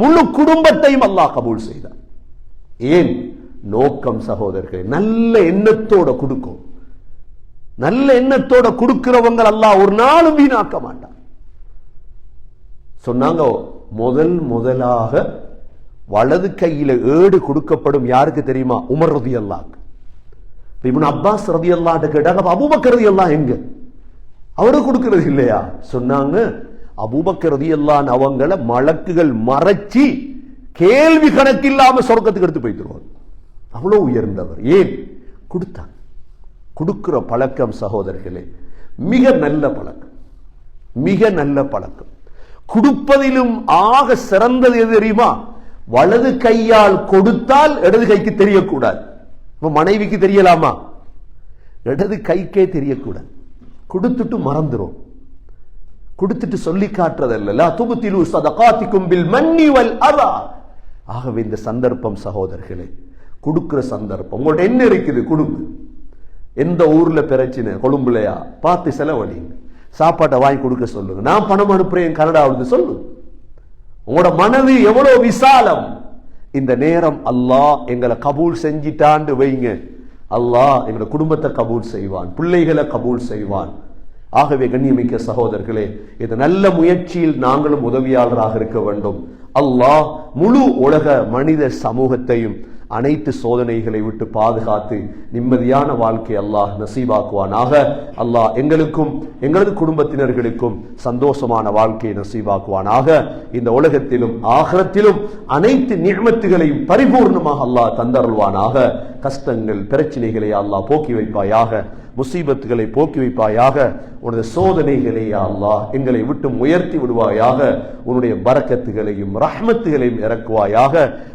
முழு குடும்பத்தையும் அல்லாஹ் கபூல் செய்தார் ஏன்? நோக்கம் சகோதரர்களே நல்ல எண்ணத்தோட கொடுக்கும். நல்ல எண்ணத்தோட கொடுக்கிறவங்க அல்லாஹ் ஒரு நாளும் வீணாக்க மாட்டான். சொன்னாங்க முதல் முதலாக வலது கையில ஏடு கொடுக்கப்படும் யாருக்கு தெரியுமா? உமர் ரதி அல்லாக்கு இவன் அப்பாஸ் ரதி அல்லாட்ட கேட்டாங்க அபூபக்கர் ரதி அல்லா எங்க? அவரு கொடுக்கறது இல்லையா? சொன்னாங்க அபூபக்கரதி எல்லாம் அவங்கள மலக்குகள் மறைச்சி கேள்வி கணக்கில்லாம சொர்க்கத்துக்கு எடுத்து போய்த்துருவாங்க அவ்வளவு உயர்ந்தவர். ஏன்? கொடுத்தாங்க. கொடுக்கிற பழக்கம் சகோதரர்களே மிக நல்ல பழக்கம். மிக நல்ல பழக்கம். கொடுப்பதிலும் ஆக சிறந்தது எது தெரியுமா? வலது கையால் கொடுத்தால் இடது கைக்கு தெரியக்கூடாது. இப்ப மனைவிக்கு தெரியலாமா? இடது கைக்கே தெரியக்கூடாது. கொடுத்துட்டு மறந்துரும். கொடுத்துட்டு சொல்லி காட்டுறதல்ல. துபுத்திலு சதகாத்திக்கும் பில் மன்னி வல் அதா ஆகவே இந்த சந்தர்ப்பம் சகோதரர்களே கொடுக்குற சந்தர்ப்பம். உங்கள்ட்ட என்ன இருக்குது? கொடுங்க. எந்த ஊர்ல பிரச்சனை? கொழும்புலையா? பார்த்து செலவழிங்க சாப்பாட்டை வாங்கி கொடுக்க சொல்லுங்க. நான் பணம் அனுப்புறேன் கனடாவுக்கு சொல்லுங்க உங்களோட மனது எவ்வளவு விசாலம்? இந்த நேரம் அல்லாஹ் எங்களை கபூல் செஞ்சிட்டான்னு வைங்க. அல்லாஹ் எங்களோட குடும்பத்தை கபூல் செய்வான் பிள்ளைகளை கபூல் செய்வான். ஆகவே கண்ணியமிக்க சகோதரர்களே இந்த நல்ல முயற்சியில் நாங்களும் உதவியாளராக இருக்க வேண்டும். அல்லாஹ் முழு உலக மனித சமூகத்தையும் அனைத்து சோதனைகளை விட்டு பாதுகாத்து நிம்மதியான வாழ்க்கை அல்லாஹ் நசீபாக்குவானாக. அல்லாஹ் எங்களுக்கும் எங்களது குடும்பத்தினர்களுக்கும் சந்தோஷமான வாழ்க்கையை நசீபாக்குவானாக. இந்த உலகத்திலும் ஆகரத்திலும் அனைத்து நியமத்துகளையும் பரிபூர்ணமாக அல்லாஹ் தந்தருள்வானாக. கஷ்டங்கள் பிரச்சனைகளை அல்லாஹ் போக்கி வைப்பாயாக முசீபத்துகளை போக்கி வைப்பாயாக உனது சோதனைகளை அல்லாஹ் எங்களை விட்டு உயர்த்தி விடுவாயாக உன்னுடைய பரக்கத்துகளையும் ரஹ்மத்துகளையும் இறக்குவாயாக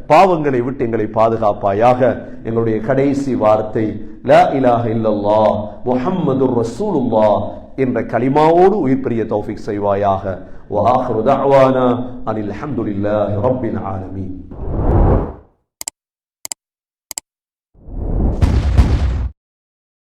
பாவங்களை விட்டு எங்களை பாதுகாப்பாயாக எங்களுடைய கடைசி வார்த்தை லா இலாஹ இல்லல்லாஹ் முஹம்மதுர் ரசூலுல்லாஹ் என்ற கலிமாவோடு உயிர் பெரிய தௌஃபிக் செய்வாயாக وآخر دعوانا أن الحمد لله رب العالمين